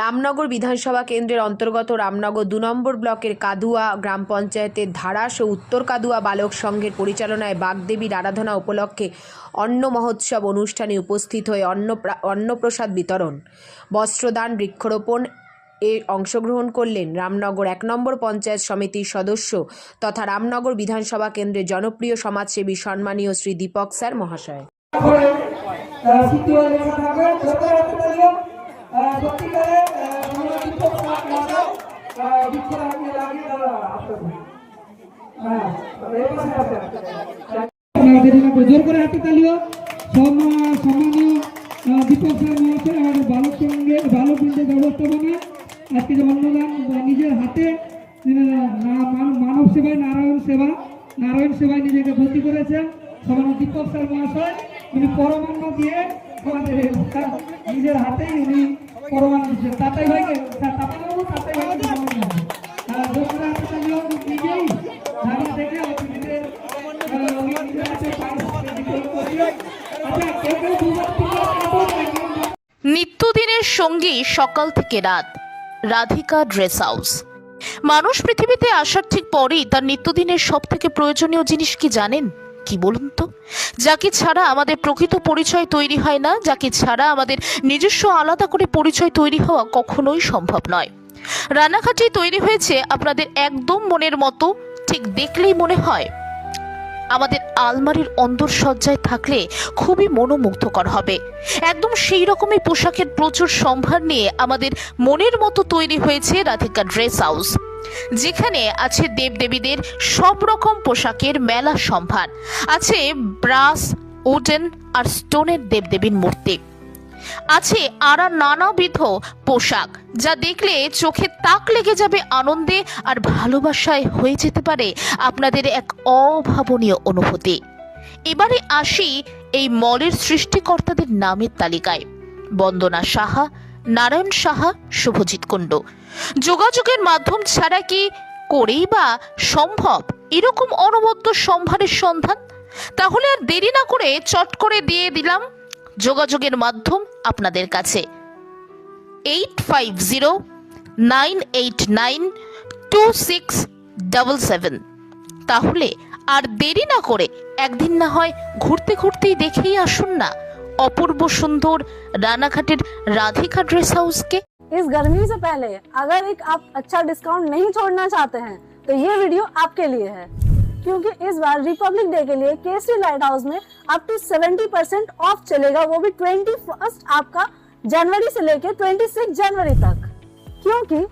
রামনগর বিধানসভা কেন্দ্রের অন্তর্গত রামনগর দু নম্বর ব্লকের কাদুয়া গ্রাম পঞ্চায়েতের ধারাস ও উত্তর কাদুয়া বালক সংঘের পরিচালনায় বাগদেবীর আরাধনা উপলক্ষে অন্ন মহোৎসব অনুষ্ঠানে উপস্থিত হয়ে অন্ন অন্নপ্রসাদ বিতরণ। বস্ত্রদান, বৃক্ষরোপণ এ অংশগ্রহণ করলেন রামনগর এক নম্বর পঞ্চায়েত সমিতির সদস্য তথা রামনগর বিধানসভা কেন্দ্রের জনপ্রিয় সমাজসেবী সম্মানীয় শ্রী দীপক স্যার মহাশয়। হ্যাঁ জোর করে হাতে তালিও সম- সম্মানীয় দীপক স্যার মহাশয় আমাদের বালক সঙ্গে বালক বৃন্দের ব্যবস্থাপনায় আজকে যে অন্নদান নিজের হাতে মানব সেবায় নারায়ণ সেবা নারায়ণ সেবায় নিজেকে ভর্তি করেছেন সম্মানীয় দীপক স্যার মহাশয় উনি পরমান্ন দিয়ে আমাদের নিজের হাতেই উনি পরমান্ন দিচ্ছেন তাতাই ভাইকে। আচ্ছা। নিত্যদিনের সঙ্গী সকাল থেকে রাত রাধিকা ড্রেস হাউস মানুষ পৃথিবীতে আসার ঠিক পরেই তার নিত্যদিনের সব থেকে প্রয়োজনীয় জিনিস কি জানেন কি বলুন তো? যাকে ছাড়া আমাদের প্রকৃত পরিচয় তৈরি হয় না, যাকে ছাড়া আমাদের নিজস্ব আলাদা করে পরিচয় তৈরি হওয়া কখনোই সম্ভব নয়। রান্নাঘাটি তৈরি হয়েছে আপনাদের একদম মনের মতো, ঠিক দেখলেই মনে হয়। আমাদের আলমারির অন্দরসজ্জায় থাকলে খুবই মনোমুগ্ধকর হবে। একদম সেই রকমই পোশাকের প্রচুর সম্ভার নিয়ে আমাদের মনের মতো তৈরি হয়েছে রাধিকা ড্রেস হাউস। যেখানে আছে দেবদেবীদের সব রকম পোশাকের মেলা সম্ভার। আছে ব্রাস উডেন আর স্টোনের দেবদেবীর মূর্তি। আছে আরা নানাবিধ পোশাক যা দেখলে চোখে তাক লেগে যাবে আনন্দে আর ভালোবাসায় হয়ে যেতে পারে আপনাদের এক অভাবনীয় অনুভূতি। এবারে আসি এই মলের সৃষ্টিকর্তাদের নামের তালিকায়। বন্দনা সাহা নারায়ণ সাহা, শুভজিৎ কুণ্ড। যোগাযোগের মাধ্যম ছাড়া কি করেই বা সম্ভব এরকম অনবদ্য সম্ভারের সন্ধান? তাহলে আর দেরি না করে চট করে দিয়ে দিলাম যোগাযোগের মাধ্যম আপনাদের কাছে। Eight five zero nine eight nine two six double seven. তাহলে আর দেরি না করে একদিন না হয় ঘুরতে ঘুরতেই দেখেই আসুন না। अपूर्व सुंदर रानाघाटेर राधिका ड्रेस हाउस के इस गर्मी से पहले अगर एक आप अच्छा डिस्काउंट नहीं छोड़ना चाहते हैं तो ये वीडियो आपके लिए है। क्योंकि इस बार रिपब्लिक डे के लिए केसरी लाइट हाउस में अप टू 70 परसेंट ऑफ़ चलेगा वो भी ट्वेंटी फ़र्स्ट आपका जनवरी से लेकर 26 जनवरी तक। क्योंकि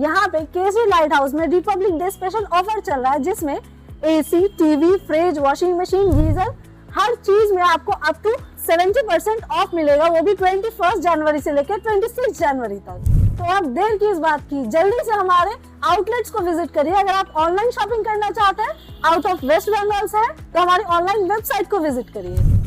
यहाँ पे केसरी लाइट हाउस में रिपब्लिक डे स्पेशल ऑफ़र चल रहा है जिसमें AC, TV fridge washing machine geyser हर चीज़ में आपको अप टू 70 परसेंट ऑफ़ मिलेगा, वो भी 21 जनवरी से लेकर 26 जनवरी तक। तो आप देर की इस बात की, जल्दी से हमारे आउटलेट्स को विज़िट करिए। अगर आप ऑनलाइन शॉपिंग करना चाहते हैं आउट ऑफ़ वेस्ट बंगाल से है तो हमारी ऑनलाइन वेबसाइट को विज़िट करिए।